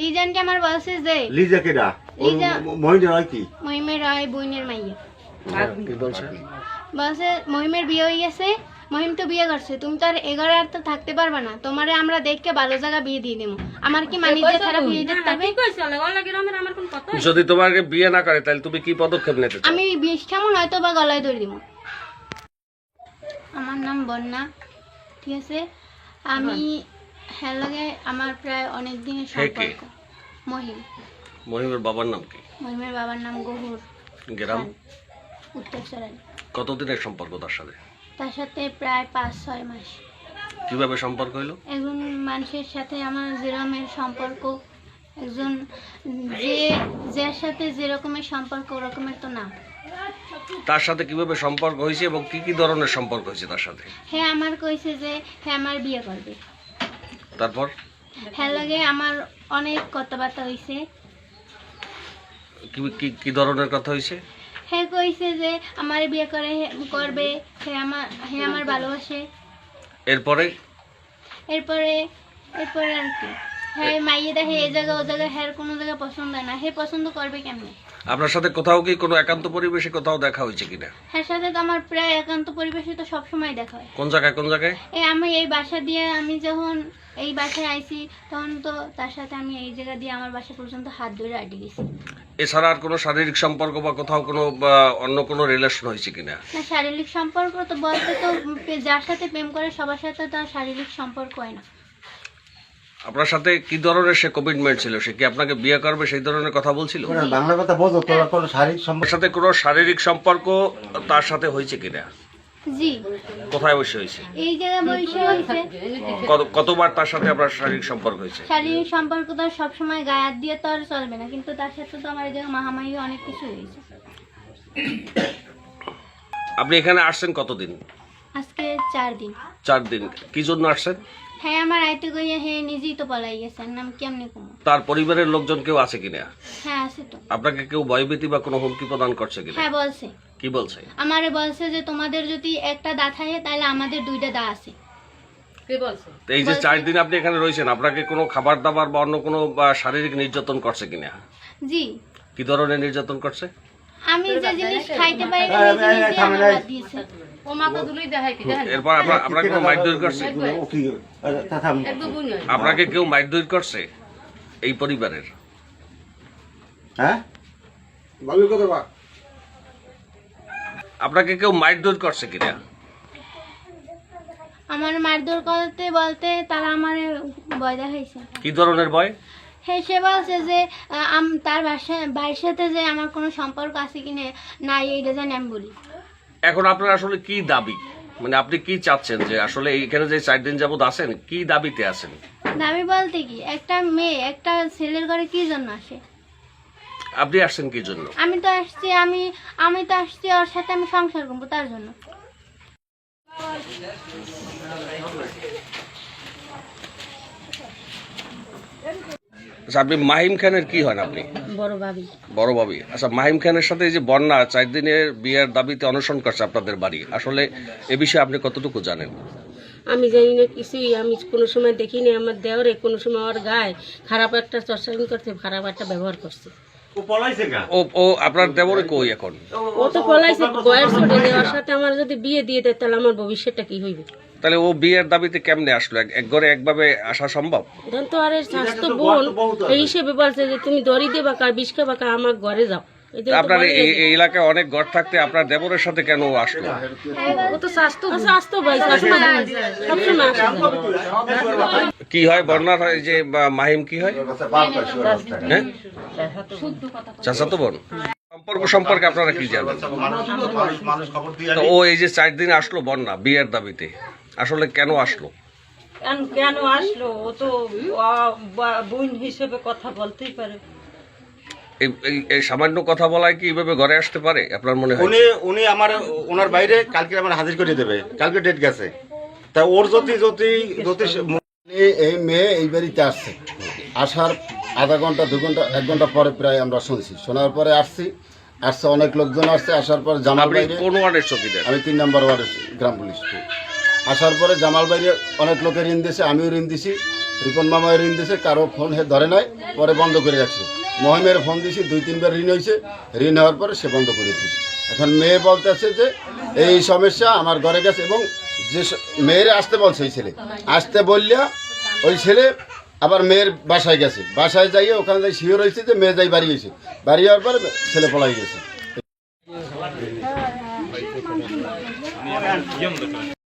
লিজানকে আমার বলছে যে লিজা কেডা লিজা। মহিলা হয় কি? মহিমের রায় বইনের মাইয়া। কি বলছে? বলছে মহিমের বিয়ে হয়ে গেছে মহিম তো বিয়ে করছে তুমি তো আর এগারো আর তো থাকতে পারবে না। তোমারে আমরা দেখকে ভালো জায়গা বিয়ে দিয়ে দেবো। আমার কি মানি যে খারাপ বিয়ে দিতে হবে যদি তোমাকে বিয়ে না করে তাহলে তুমি কি পদক্ষেপ নিতে আমি বিষ কেমন হয়তো বা গলায় ধরে দিব আমার নাম বন্যা ঠিক আছে? আমি হ্যাঁ লাগে আমার প্রায় অনেক দিনের কে? সম্পর্ক। মহিম। মহিমের বাবার নাম কি? মহিমের বাবার নাম গহুর। গ্রাম? উত্তর সরাই কতদিনের সম্পর্ক তার সাথে? তার সাথে প্রায় পাঁচ ছয় মাস। কীভাবে সম্পর্ক হইল? একজন মানুষের সাথে আমার যেরকমের সম্পর্ক। একজন যে যার সাথে যেরকমের সম্পর্ক ওরকমের তো না তার সাথে কীভাবে সম্পর্ক হয়েছে এবং কি কি ধরনের সম্পর্ক হয়েছে তার সাথে? হ্যাঁ আমার কইছে যে হ্যাঁ আমার বিয়ে করবে। তারপর? হ্যাঁ লাগে আমার অনেক কথাবার্তা হয়েছে কি কি কি ধরনের কথা হয়েছে হ্যাঁ কইছে যে আমার বিয়ে করে করবে হ্যাঁ আমার হ্যাঁ আমার ভালোবাসে। এরপরে? এরপরে এরপরে আর কি। হ্যাঁ মাইয়ে দেখে এই জায়গা ও জায়গা হ্যাঁ কোনো জায়গা পছন্দ না। হে পছন্দ করবে কেমনে? আপনার সাথে কোথাও কি কোনো একান্ত পরিবেশে কোথাও দেখা হয়েছে কিনা? হ্যাঁ সাথে তো আমার প্রায় একান্ত পরিবেশে তো সবসময় দেখা হয়। কোন জায়গায় কোন জায়গায়? এই আমি এই বাসা দিয়ে আমি যখন এই বাসায় আইছি তখন তো তার সাথে আমি এই জায়গা দিয়ে আমার বাসা পর্যন্ত হাত ধরে আটকে গেছি। এছাড়া আর কোনো শারীরিক সম্পর্ক বা কোথাও কোনো বা অন্য কোনো রিলেশন হয়েছে কিনা? না শারীরিক সম্পর্ক তো বলতে তো যার সাথে প্রেম করে সবার সাথে তো আর শারীরিক সম্পর্ক হয় না। আপনার সাথে কি ধরনের সে কমিটমেন্ট ছিল? সে কি আপনাকে বিয়ে করবে সেই ধরনের কথা বলছিল? বাংলা কথা বোঝো তোরা কোনো শারীরিক সম্পর্ক সাথে কোনো শারীরিক সম্পর্ক তার সাথে হয়েছে কিনা? জি। কোথায় বসে হয়েছে? এই জায়গায় বসে হয়েছে। কত- কতবার তার সাথে আপনার শারীরিক সম্পর্ক হয়েছে? শারীরিক সম্পর্ক তো আর সবসময় গায়ে হাত দিয়ে তো আর চলবে না কিন্তু তার সাথে তো আমার এই জায়গায় মাহামারি অনেক কিছু হয়েছে। আপনি এখানে আসছেন কতদিন? আজকে চার দিন। চার দিন। কি জন্য আসছেন? হ্যাঁ আমার আইতে গইয়া হে নিজেই তো পলাই গেছেন নাম কেমনে কমো? তার পরিবারের লোকজন কেউ আছে কিনা? হ্যাঁ আছে তো। আপনাকে কেউ ভয়ভীতি বা কোনো হুমকি প্রদান করছে কিনা? হ্যাঁ বলছে। কি বলছে? আমারে বলছে যে তোমাদের যদি একটা দা থাকে তাহলে আমাদের দুইটা দা আছে। তো এই যে চার দিন আপনি এখানে রয়েছেন আপনাকে কোনো খাবার দাবার বা অন্য কোনো বা শারীরিক নির্যাতন করছে কিনা? জি। কি ধরনের নির্যাতন করছে? আমি যে জিনিস খাইতে পারি না এই, থামেন, আমার দিয়েছে। এরপর আপনার আপনার কোনো মারধর করছে? কি আরে, তা থাম। আপনাকে কেউ মারধর করছে? এই পরিবারের? হ্যাঁ? আপনাকে কেউ মারধর করছে কিনা? আমার মারধর করতে বলতে তারা আমার ভয় দেখাইছে। কি ধরনের ভয়? সে বলছে যে তার বাসায় ভাইয়ের সাথে যে আমার কোনো সম্পর্ক আছে কিনা নাই এইটা জানি আমি বলি। এখন আপনার আসলে কি দাবি? মানে আপনি কি চাচ্ছেন যে আসলে এইখানে যে চার দিন যাবত আছেন কি দাবিতে আছেন? দাবি বলতে কি একটা মেয়ে একটা ছেলের ঘরে কি জন্য আসে? আপনি আসছেন কি জন্য? আমি তো আসছি আমি আমি তো আসছি ওর সাথে আমি সংসার করব তার জন্য। আচ্ছা আপনি মাহিম খানের কি হন আপনি? বড় ভাবি। আচ্ছা মাহিম খানের সাথে এই যে বন্যা চার দিনের বিয়ের দাবিতে অনশন করছে আপনাদের বাড়ি আসলে এ বিষয়ে আপনি কতটুকু জানেন? আমি জানি না কিছুই আমি কোনো সময় দেখিনি আমার দেওরে কোনো সময় ওর গায়ে খারাপ একটা চর্চা করছে খারাপ একটা ব্যবহার করছে। ও ও ও আপনার দেবরে কই এখন? ও তো পলাইছে বয়স ছোটে যে সাথে আমার যদি বিয়ে দিয়ে দেয় তাহলে আমার ভবিষ্যৎটা কি হইবে? তাহলে ও বিয়ের দাবিতে কেমনে আসলো? এক- এক ঘরে একভাবে আসা সম্ভব? ধন তো আরে স্বাস্থ্য বোন এই হিসেবে বলছে যে তুমি দড়ি দেবা কা বিষ খাবা কা আমার ঘরে যাও। আপনার এই এলাকায় অনেক ঘর থাকতে আপনার দেবরের সাথে কেন ও আসলো? কি হয় বন্যার হয় যে মাহিম কি হয়? হ্যাঁ? চাচা তো বোন। সম্পর্ক সম্পর্কে আপনারা কি জানেন? ও এই যে চার দিন আসলো বন্যা বিয়ের দাবিতে। আসলে কেন আসলো? কেন কেন আসলো? ও তো বোন হিসেবে কথা বলতেই পারে। এই- সামান্য কথা বলায় কি এইভাবে ঘরে আসতে পারে আপনার মনে হয়? উনি উনি আমার ওনার বাইরে কালকে আমার হাজির করে দেবে কালকে ডেট গেছে। তা ওর যদি যদি যদি এই- মেয়ে এই বাড়িতে আসছে আসার আধা ঘণ্টা দু ঘণ্টা এক ঘণ্টা পরে প্রায় আমরা শুনছি। শোনার পরে আসছি আসছে অনেক লোকজন আসছে আসার পরে জামাল বাইরে কোন ওয়ার্ডের চকিদার আমি তিন নম্বর ওয়ার্ডের গ্রাম পুলিশ। আসার পরে জামাল বাইরে অনেক লোকের ঋণ দিয়েছে আমিও ঋণ দিছি রিপন মামা ঋণ দিয়েছে কারও ফোন হে ধরে নাই পরে বন্ধ করে রাখছে। মহিমের ফোন দিয়েছি দুই, তিনবার ঋণ হয়েছে। ঋণ হওয়ার পরে সে বন্ধ করে দিয়েছে। এখন মেয়ে বলতেছে যে, এই সমস্যা আমার ঘরে গেছে এবং যে মেয়েরে আসতে বলছে ওই ছেলে। আসতে বললিয়া ওই ছেলে আবার মেয়ের বাসায় গেছে। বাসায় যাইয়ে ওখানে যাই শিওর হয়েছে যে মেয়ে যাই বাড়ি গেছে। বাড়ি যাওয়ার পরে ছেলে পলাই গেছে।